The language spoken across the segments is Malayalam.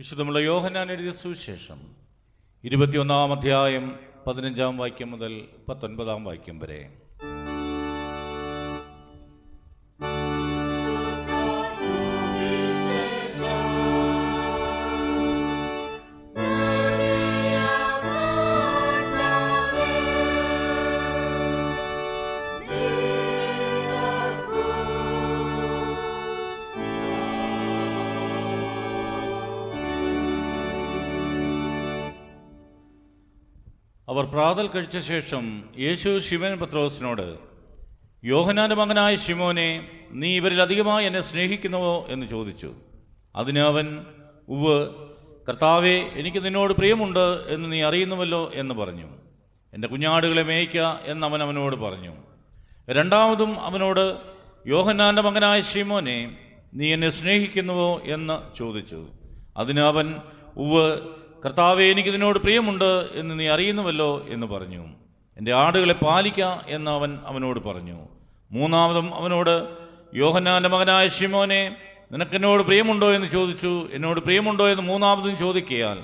വിശുദ്ധമുള്ള യോഹനാൻ എഴുതിയ സുവിശേഷം ഇരുപത്തിയൊന്നാം അധ്യായം പതിനഞ്ചാം വാക്യം മുതൽ പത്തൊൻപതാം വാക്യം വരെ. അവർ പ്രാതൽ കഴിച്ച ശേഷം യേശു ശിവൻ പത്രോസിനോട് യോഹനാന്റെ മകനായ ശിമോനെ നീ ഇവരിൽ അധികമായി എന്നെ സ്നേഹിക്കുന്നുവോ? എന്ന് ചോദിച്ചു. അതിന് അവൻ ഉവ് കർത്താവെ എനിക്ക് നിന്നോട് പ്രിയമുണ്ട് എന്ന് നീ അറിയുന്നുവല്ലോ എന്ന് പറഞ്ഞു. എന്റെ കുഞ്ഞാടുകളെ മേയ്ക്ക എന്ന് അവൻ അവനോട് പറഞ്ഞു. രണ്ടാമതും അവനോട് യോഹന്നാന്റെ മകനായ ശിമോനെ നീ എന്നെ സ്നേഹിക്കുന്നുവോ? എന്ന് ചോദിച്ചു. അതിന് അവൻ ഉവ് കർത്താവെ എനിക്ക് നിന്നോട് പ്രിയമുണ്ട് എന്ന് നീ അറിയുന്നുവല്ലോ എന്ന് പറഞ്ഞു. എന്റെ ആടുകളെ പാലിക്ക എന്ന് അവൻ അവനോട് പറഞ്ഞു. മൂന്നാമതും അവനോട് യോഹന്നാന്റെ മകനായ ശിമോനെ നിനക്കെന്നോട് പ്രിയമുണ്ടോ എന്ന് ചോദിച്ചു. എന്നോട് പ്രിയമുണ്ടോ എന്ന് മൂന്നാമതും ചോദിക്കയാൽ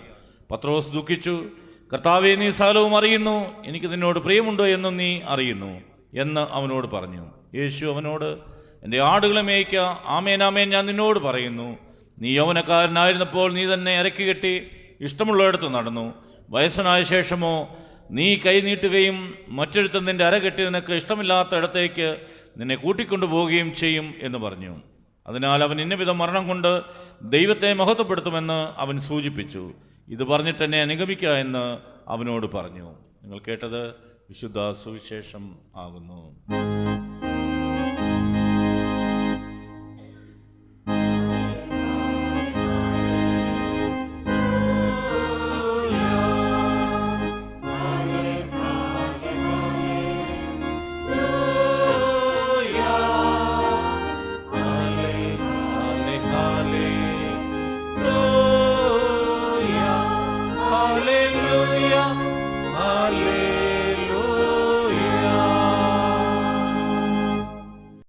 പത്രോസ് ദുഃഖിച്ചു. കർത്താവെ നീ സകലവും അറിയുന്നു. എനിക്ക് നിന്നോട് പ്രിയമുണ്ടോ എന്നും നീ അറിയുന്നു എന്ന് അവനോട് പറഞ്ഞു. യേശു അവനോട് എന്റെ ആടുകളെ മേയ്ക്ക. ആമേനാമേൻ ഞാൻ നിന്നോട് പറയുന്നു. നീ യൗവനക്കാരനായിരുന്നപ്പോൾ നീ തന്നെ ഇറക്കി കെട്ടി ഇഷ്ടമുള്ളിടത്ത് നടന്നു. വയസ്സനായ ശേഷമോ നീ കൈനീട്ടുകയും മറ്റൊരുത്തൻ അര കെട്ടി നിനക്ക് ഇഷ്ടമില്ലാത്ത ഇടത്തേക്ക് നിന്നെ കൂട്ടിക്കൊണ്ടു പോവുകയും ചെയ്യും എന്ന് പറഞ്ഞു. അതിനാൽ അവൻ ഇന്നവിധം മരണം കൊണ്ട് ദൈവത്തെ മഹത്വപ്പെടുത്തുമെന്ന് അവൻ സൂചിപ്പിച്ചു. ഇത് പറഞ്ഞിട്ട് എന്നെ അനുഗമിക്കുക എന്ന് അവനോട് പറഞ്ഞു. നിങ്ങൾ കേട്ടത് വിശുദ്ധ സുവിശേഷം ആകുന്നു.